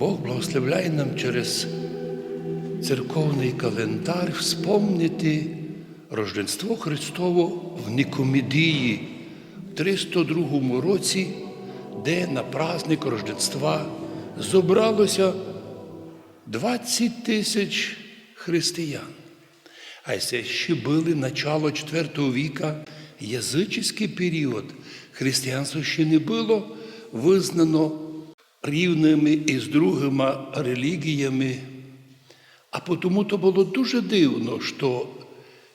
Бог благословляє нам через церковний календар вспомнити Рождество Христово в Нікомедії в 302 році, де на праздник Рождества зобралося 20 тисяч християн. А це ще були начало IV віка, язичний період. Християнство ще не було визнано рівними із другими релігіями. А тому то було дуже дивно, що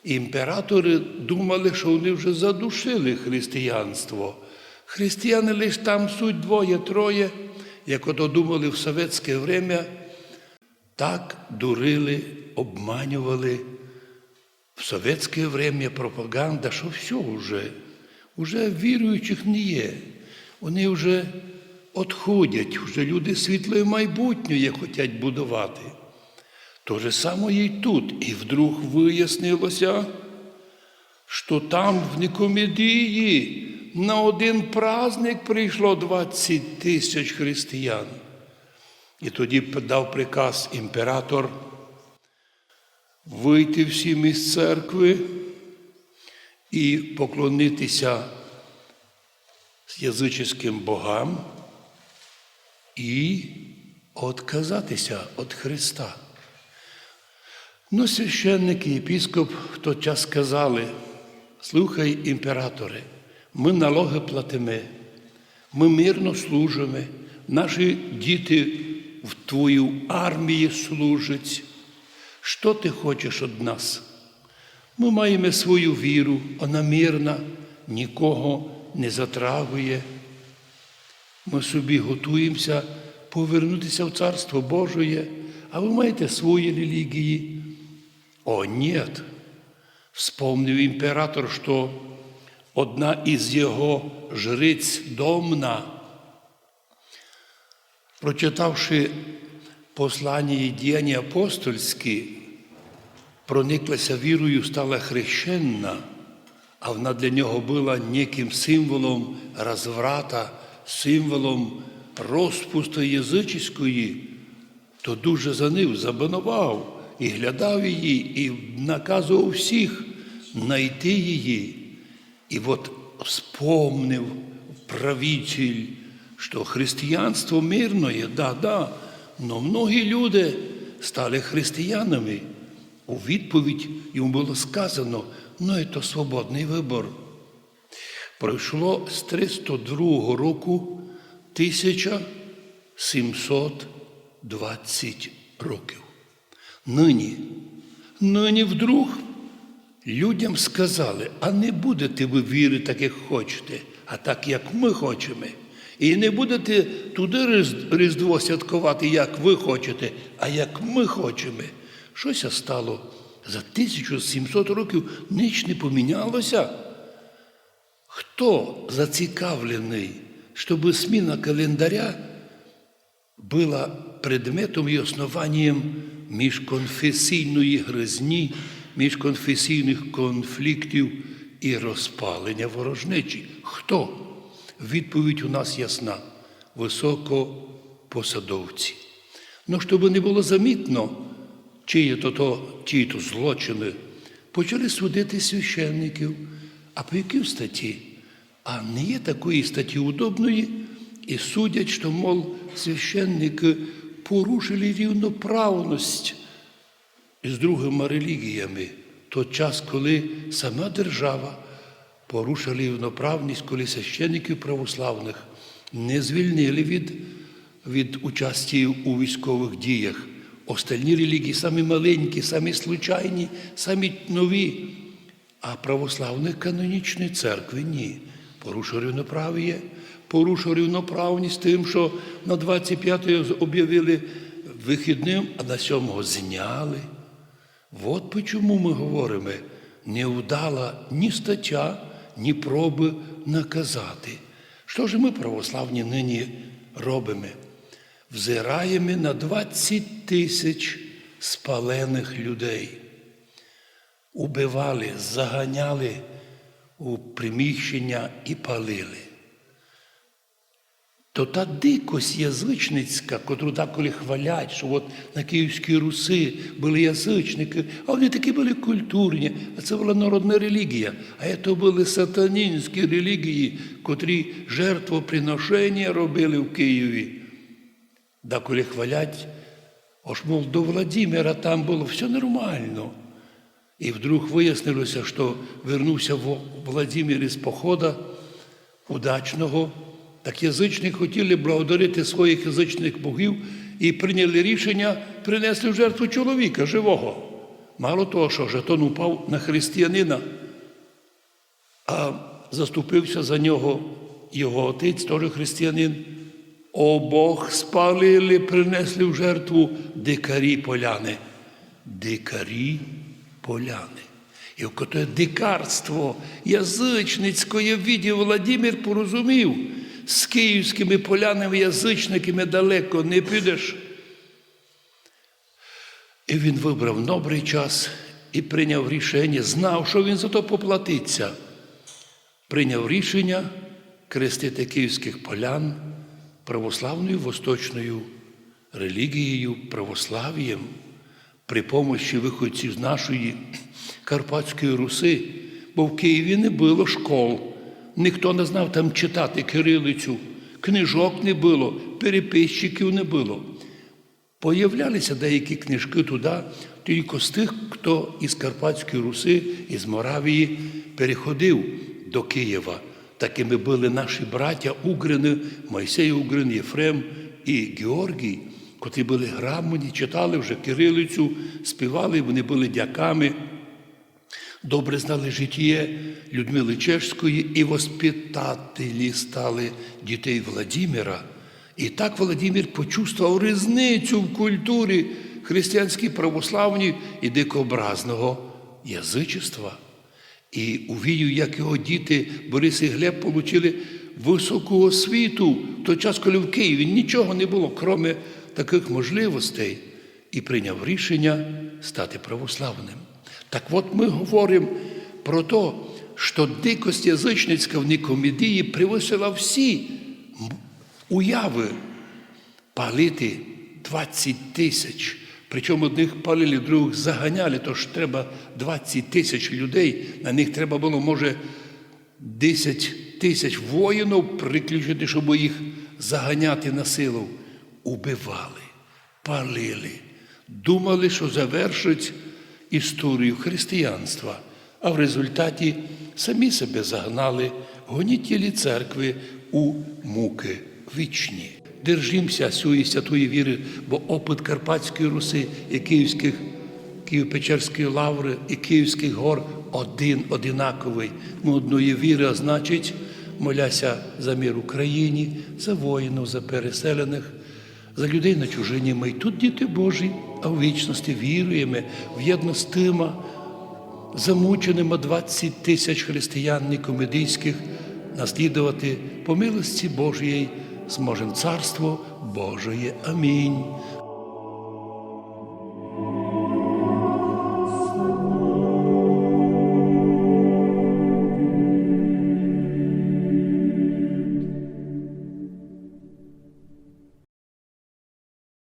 імператори думали, що вони вже задушили християнство. Християни лише там суть двоє-троє, як ото думали в совєтське время, так дурили, обманювали. В совєтське время пропаганда, що все вже, вже віруючих не є. Вони вже відходять, вже люди світле майбутнє хочуть будувати. То же саме і тут. І вдруг вияснилося, що там в Нікомедії на один праздник прийшло 20 тисяч християн. І тоді дав приказ імператор вийти всім із церкви і поклонитися язичським богам і відказатися від Христа. Ну, священник і єпіскоп в той час сказали, слухай, імператоре, ми налоги платимо, ми мирно служимо, наші діти в твою армії служать. Що ти хочеш від нас? Ми маємо свою віру, вона мирна, нікого не затрагує. Ми собі готуємося повернутися в Царство Божє, а ви маєте свої релігії. О, нет. Вспомнив імператор, що одна із його жриць домна, прочитавши послання і діяння апостольські, прониклася вірою, стала хрещенна, а вона для нього була неким символом розврата, символом розпусту язичської, то дуже за ним забанував і глядав її, і наказував всіх знайти її. І от вспомнив правитель, що християнство мирне, да, да, но многі люди стали християнами. У відповідь йому було сказано, ну це свободний вибор. Пройшло з 302 року 1720 років. Нині, нині вдруг людям сказали, а не будете ви вірити, так як хочете, а так, як ми хочемо. І не будете туди Різдво святкувати, як ви хочете, а як ми хочемо. Щося стало за 1700 років ніч не помінялося. Хто зацікавлений, щоб зміна календаря була предметом і основанням міжконфесійної гризні, міжконфесійних конфліктів і розпалення ворожнечі? Хто? Відповідь у нас ясна високопосадовці. Ну, щоб не було замітно, чиї то, то, чиї то злочини, почали судити священників. А по якій статті? А не є такої статті удобної, і судять, що, мов, священники порушили рівноправність із другими релігіями. Той час, коли сама держава порушила рівноправність, коли священників православних не звільнили від, від участі у військових діях. Остальні релігії самі маленькі, самі случайні, самі нові. А православних канонічної церкви ні. Порушив рівноправ'я, порушив рівноправність тим, що на 25-й об'явили вихідним, а на 7-го зняли. От чому ми говоримо, не вдала ні стаття, ні проби наказати. Що ж ми, православні, нині робимо? Взираємо на 20 тисяч спалених людей. Убивали, заганяли у приміщення і палили. то та дикость язичницька, котру деколи хвалять, що от на Київській Руси були язичники, а вони такі були культурні, а це була народна релігія. А це були сатанінські релігії, котрі жертвоприношення робили в Києві. Деколи хвалять, ось, мов, до Владимира там було все нормально. І вдруг вияснилося, що вернувся Владимир із похода удачного. Так язичники хотіли благодарити своїх язичних богів і прийняли рішення принести в жертву чоловіка живого. Мало того, що жетон упав на християнина, а заступився за нього його отець, теж християнин. Обох спалили, принесли в жертву дикарі поляни. Дикарі поляни. І в те дикарство язичницької віді Владимир порозумів, з київськими полянами язичниками далеко не підеш. І він вибрав добрий час і прийняв рішення, знав, що він за то поплатиться. Прийняв рішення крестити київських полян православною восточною релігією, православ'ям при помощі виходців з нашої Карпатської Руси, бо в Києві не було школ, ніхто не знав там читати кирилицю, книжок не було, переписчиків не було. Появлялися деякі книжки туди, тільки з тих, хто із Карпатської Руси, із Моравії переходив до Києва. Такими були наші браття Угрини, Мойсей Угрин, Єфрем і Георгій, котрі були грамотні, читали вже кирилицю, співали, вони були дяками, добре знали життя Людмили Чешської і воспитателі стали дітей Владимира. І так Владимир почувствував різницю в культурі християнській православній і дикообразного язичества. І увидів, як його діти Борис і Глеб отримали високу освіту в той час, коли в Києві нічого не було, крім таких можливостей, і прийняв рішення стати православним. Так от ми говоримо про те, що дикость язичницька в Нікомедії привисила всі уяви палити 20 тисяч. Причому одних палили, других заганяли, тож треба 20 тисяч людей. На них треба було, може, 10 тисяч воїнів приключити, щоб їх заганяти на силу. Убивали, палили, думали, що завершать історію християнства, а в результаті самі себе загнали гонітелі церкви у муки вічні. Держимося цієї святої віри, бо опит Карпатської Руси і Київських Києво-Печерської лаври і Київських гор один одинаковий. Ми одної віри, а значить, моляся за мир Україні, за воїнів, за переселених, за людей на чужині. Ми й тут діти Божі, а в вічності віруємо в тима, замученими 20 тисяч християн нікомедійських наслідувати по милості Божої зможем Царство Божої. Амінь.